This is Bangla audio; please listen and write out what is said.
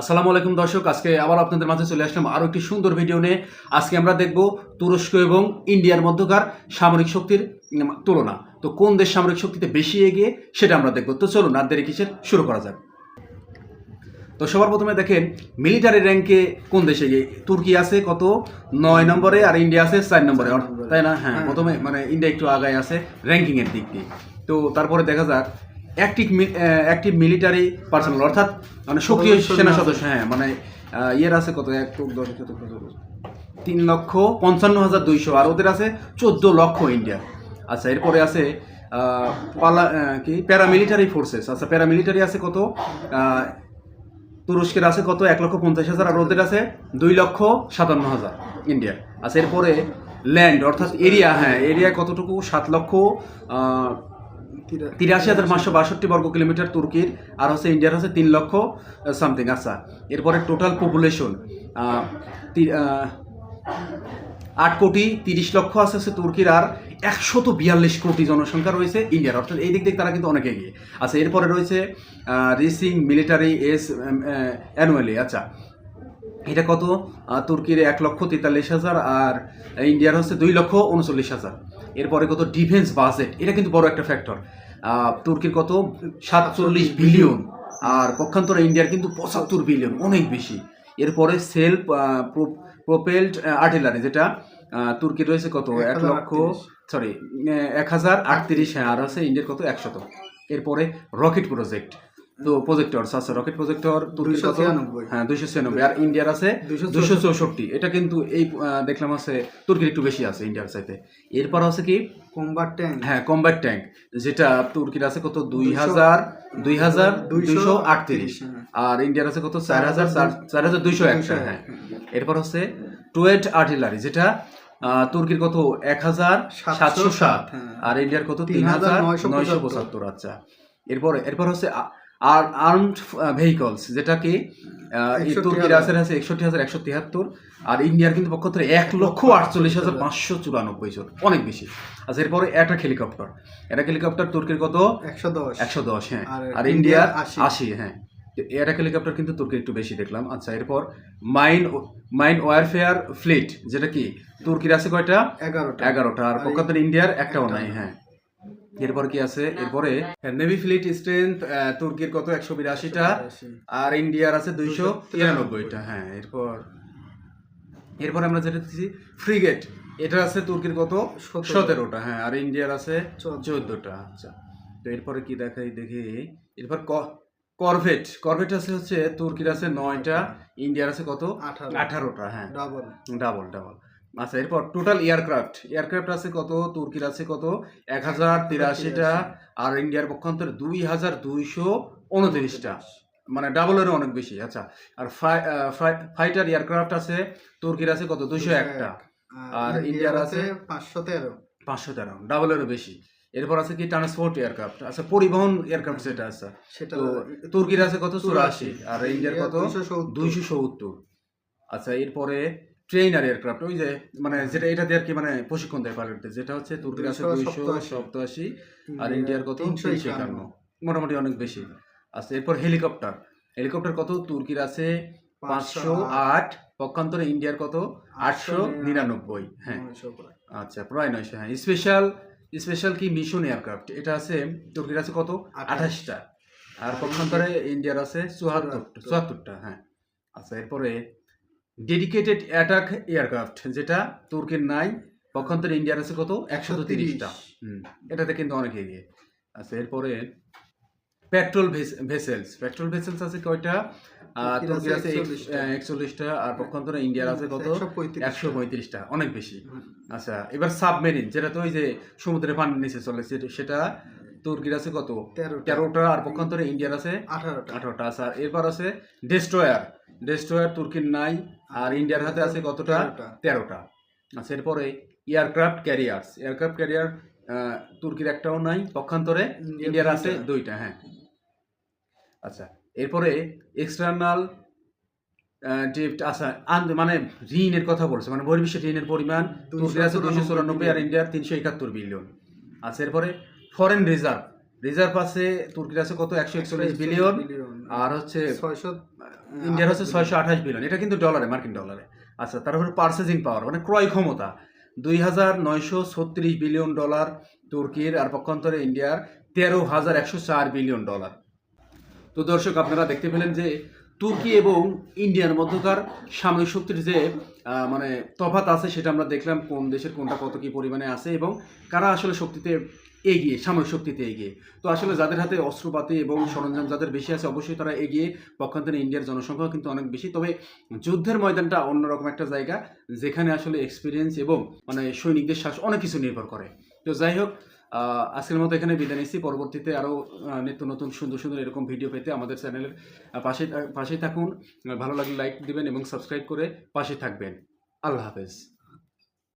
আসসালামু আলাইকুম দর্শক আজকে আবার আপনাদের মাঝে চলে আসলাম আরও একটি সুন্দর ভিডিও নিয়ে। আজকে আমরা দেখব তুরস্ক এবং ইন্ডিয়ার মধ্যকার সামরিক শক্তির তুলনা। তো কোন দেশ সামরিক শক্তিতে বেশি এগিয়ে সেটা আমরা দেখব। তো চলুন আর দেরি কিসের শুরু করা যাক। তো সবার প্রথমে দেখেন মিলিটারি র্যাঙ্কে কোন দেশে এগিয়ে? তুর্কি আছে কত? নয় নম্বরে আর ইন্ডিয়া আছে চার নম্বরে। তাই না? হ্যাঁ প্রথমে মানে ইন্ডিয়া একটু আগায় আছে র্যাঙ্কিংয়ের দিক দিয়ে। তো তারপরে দেখা যাক অ্যাক্টিভ অ্যাক্টিভ মিলিটারি পার্সোনাল অর্থাৎ মানে সক্রিয় সেনা সদস্য হ্যাঁ মানে ইয়ের আছে কত? এক দশ কত তিন লক্ষ পঞ্চান্ন হাজার দুইশো। আর ওদের আছে চোদ্দ লক্ষ ইন্ডিয়া আচ্ছা এরপরে আছে আহ, পালা কি? প্যারামিলিটারি ফোর্সেস আচ্ছা প্যারামিলিটারি আছে কত? তুরস্কের আছে কত? এক লক্ষ পঞ্চাশ হাজার। আর ওদের আছে দুই লক্ষ সাতান্ন হাজার ইন্ডিয়ার আচ্ছা এরপরে ল্যান্ড অর্থাৎ এরিয়া হ্যাঁ এরিয়া কতটুকু? সাত লক্ষ তিরাশি হাজার পাঁচশো বাষট্টি বর্গ কিলোমিটার তুর্কির আর হচ্ছে ইন্ডিয়ার হচ্ছে তিন লক্ষ সামথিং আচ্ছা। এরপরে টোটাল পপুলেশন আট কোটি তিরিশ লক্ষ আছে হচ্ছে তুর্কির আর একশত বিয়াল্লিশ কোটি জনসংখ্যা রয়েছে ইন্ডিয়ার। অর্থাৎ এই দিক থেকে তারা কিন্তু অনেক এগিয়ে। আচ্ছা এরপরে রয়েছে রেসিং মিলিটারি এস অ্যানুয়ালি আচ্ছা। এটা কত? তুর্কির এক লক্ষ তেতাল্লিশ হাজার আর ইন্ডিয়ার হচ্ছে দুই লক্ষ উনচল্লিশ হাজার। এরপরে কত ডিফেন্স বাজেট এটা কিন্তু বড় একটা ফ্যাক্টর তুর্কির কত? সাতচল্লিশ বিলিয়ন আর পক্ষান্তরে ইন্ডিয়ার কিন্তু পঁচাত্তর বিলিয়ন অনেক বেশি। এরপরে সেলফ প্রোপেলড আর্টিলারি যেটা আহ, তুর্কির রয়েছে কত? এক লক্ষ সরি এক হাজার আটত্রিশ হ্যাঁ আর আছে ইন্ডিয়ার কত? একশত। এরপরে রকেট প্রজেক্ট তো প্রজেক্টর আচ্ছা রকেট প্রজেক্টর তুর্কির কত? হ্যাঁ দুইশো ছিয়ানব্বই। আর ইন্ডিয়ার আছে দুশো চৌষট্টি। এটা কিন্তু এই দেখলাম আছে তুর্কির একটু বেশি আছে ইন্ডিয়ার চাইতে। এরপর আছে কি? কম্বার ট্যাঙ্ক হ্যাঁ কম্ব্যাট ট্যাঙ্ক যেটা তুর্কির আছে কত? দুই হাজার দুই হাজার দুইশো আটত্রিশ হ্যাঁ। আর ইন্ডিয়ার আছে কত? চার হাজার চার হাজার দুইশো একটা হ্যাঁ। এরপর হচ্ছে টুয়েট আর্টিলারি যেটা তুর্কির কত? এক হাজার সাতশো সাত। হ্যাঁ। আর ইন্ডিয়ার কত? তিন হাজার নয়শো পঁচাত্তর। আচ্ছা। এরপর এরপর হচ্ছে আর আর্মড ভেহিকলস যেটা কি আহ, এই 61 তুর্কির আছে আছে একষট্টি হাজার একশো তিয়াত্তর আর ইন্ডিয়ার কিন্তু পক্ষান্তরে এক লক্ষ আটচল্লিশ হাজার পাঁচশো চুরানব্বই জন অনেক বেশি। আচ্ছা এরপরে একটা হেলিকপ্টার একটা হেলিকপ্টার তুর্কির কত? একশো দশ। একশো দশ হ্যাঁ। আর আর ইন্ডিয়ার আশি। হ্যাঁ। এয়ার হেলিকপ্টার কিন্তু তুর্কি একটু বেশি দেখলাম। আচ্ছা এরপর মাইন মাইন ওয়ারফেয়ার ফ্লিট যেটা কি? তুর্কির আছে কয়টা? এগারোটা। এগারোটা। আর আর পক্ষান্তরে ইন্ডিয়ার একটাও নাই। হ্যাঁ। এরপর কি আছে? এরপরে নেভি ফ্লিট স্ট্রেংথ তুর্কির কত? একশো বিরাশিটা। আর ইন্ডিয়ার আছে দুইশো তিরানব্বইটা। হ্যাঁ এরপর। এরপর আমরা যেটা দেখছি ফ্রিগেট এটা আছে তুর্কির কত? সতেরোটা। হ্যাঁ আর ইন্ডিয়ার আছে চোদ্দ। চোদ্দটা। আচ্ছা। তো এরপরে কি দেখাই দেখি। এরপর করভেট করভেট আছে হচ্ছে তুর্কির আছে নয়টা ইন্ডিয়ার আছে কত? আঠারো আঠারোটা হ্যাঁ। ডাবল ডাবল ডাবল আচ্ছা এরপর টোটাল এয়ারক্রাফট এয়ারক্রাফট আছে কত তুর্কির আছে কত? এক হাজার তিরাশিটা। আর ইন্ডিয়ার পক্ষান্তরে দুই হাজার দুইশো উনত্রিশটা। মানে ডাবলেরও অনেক বেশি আচ্ছা। আর ফাইটার এয়ারক্রাফট আছে তুর্কির আছে কত? দুইশো একটা। আর ইন্ডিয়ার আছে পাঁচশো তেরো। পাঁচশো তেরো ডাবলেরও বেশি। এরপর আছে কি ট্রান্সপোর্ট এয়ারক্রাফট আচ্ছা পরিবহন এয়ারক্রাফট যেটা আছে। সেটা তুর্কির আছে কত? চুরাশি। আর ইন্ডিয়ার কত? দুইশো দুইশো সত্তর। আচ্ছা এরপরে ট্রেনার এয়ারক্রাফট ওই যে মানে যেটা এটা দিয়ে আর কি মানে প্রশিক্ষণ দেয় পাইলটদের যেটা হচ্ছে তুর্কির আছে দুইশো সপ্তাশি। আর ইন্ডিয়ার কত? তিনশো একান্ন। মোটামুটি অনেক বেশি। আচ্ছা এরপর হেলিকপ্টার। হেলিকপ্টার কত? তুর্কির আছে পাঁচশো আট পক্ষান্তরে ইন্ডিয়ার কত? আটশো নিরানব্বই। হ্যাঁ। আচ্ছা প্রায় নয়শো হ্যাঁ। স্পেশাল স্পেশাল কি? Mission aircraft. এটা আছে তুর্কির আছে কত? আঠাশ। আঠাশটা। আর পক্ষান্তরে ইন্ডিয়ার আছে চুয়াত্তর। চুয়াত্তরটা হ্যাঁ। আচ্ছা এরপরে ডেডিকেটেড অ্যাটাক এয়ারক্রাফট যেটা তুর্কির নাই পক্ষান্তরে ইন্ডিয়ার আছে কত? একশত তিরিশটা। হুম এটাতে কিন্তু অনেক এগিয়ে। আচ্ছা এরপরে পেট্রোল ভেসেলস পেট্রোল ভেসেলস আছে কয়টা? আহ, তুর্কির আছে তুর্কির আছে 41 টা। একচল্লিশটা আর পক্ষান্তরে ইন্ডিয়ার আছে কত? একশো পঁয়ত্রিশটা। অনেক বেশি। আচ্ছা এবার সাবমেরিন যেটা তো ওই যে সমুদ্রের পানির নিচে চলে সেটা তুর্কির আছে কত? তেরোটা। আর পক্ষান্তরে ইন্ডিয়ার আছে? আঠারোটা। আঠারোটা আচ্ছা এরপর আছে ডেস্ট্রয়ার ডেস্ট্রয়ার তুর্কির নাই আর ইন্ডিয়ার হাতে আছে কতটা? তেরোটা। আচ্ছা এরপরে এয়ারক্রাফট ক্যারিয়ার্স এয়ারক্রাফট ক্যারিয়ার তুর্কির একটাও নাই পক্ষান্তরে ইন্ডিয়ার আছে দুইটা। হ্যাঁ। আচ্ছা এরপরে এক্সটার্নাল যে আচ্ছা মানে ঋণের কথা বলছে মানে বহির্বিশ্বের ঋণের পরিমাণ তুর্কির আছে দুইশো চুরানব্বই আর ইন্ডিয়ার তিনশো একাত্তর বিলিয়ন। আচ্ছা এরপরে ফরেন রিজার্ভ রিজার্ভ আছে তুর্কির আছে কত? একশো একচল্লিশ বিলিয়ন আর হচ্ছে ছয়শো ইন্ডিয়ার হচ্ছে ছয়শো আঠাশ বিলিয়ন এটা কিন্তু ডলারে মার্কিন ডলারে আচ্ছা তারপরে পার্সেজিং পাওয়ার মানে ক্রয় ক্ষমতা। দুই হাজার নয়শো ছত্রিশ বিলিয়ন ডলার তুর্কির আর পক্ষান্তরে ইন্ডিয়ার তেরো হাজার একশো চার বিলিয়ন ডলার তো দর্শক আপনারা দেখতে পেলেন যে তুর্কি এবং ইন্ডিয়ার মধ্যকার সামরিক শক্তির যে মানে তফাত আছে সেটা আমরা দেখলাম কোন দেশের কোনটা কত কি পরিমাণে আছে এবং কারা আসলে শক্তিতে এগিয়ে, সামরিক শক্তিতে এগিয়ে। তো আসলে যাদের হাতে অস্ত্রপাতি এবং সরঞ্জাম যাদের বেশি আছে, অবশ্যই তারা এগিয়ে পক্ষান্তরে ইন্ডিয়ার জনসংখ্যা কিন্তু অনেক বেশি। তবে যুদ্ধের ময়দানটা অন্যরকম একটা জায়গা, যেখানে আসলে এক্সপিরিয়েন্স এবং মানে সৈনিকদের শ্বাস অনেক কিছু নির্ভর করে। তো যাই হোক আজকের মতো এখানে বিদায় নিচ্ছি। পরবর্তীতে আরও নিত্য নতুন, সুন্দর সুন্দর এরকম ভিডিও পেতে আমাদের চ্যানেলের পাশে পাশেই থাকুন। ভালো লাগলে লাইক দিবেন এবং সাবস্ক্রাইব করে পাশে থাকবেন। আল্লাহ হাফেজ।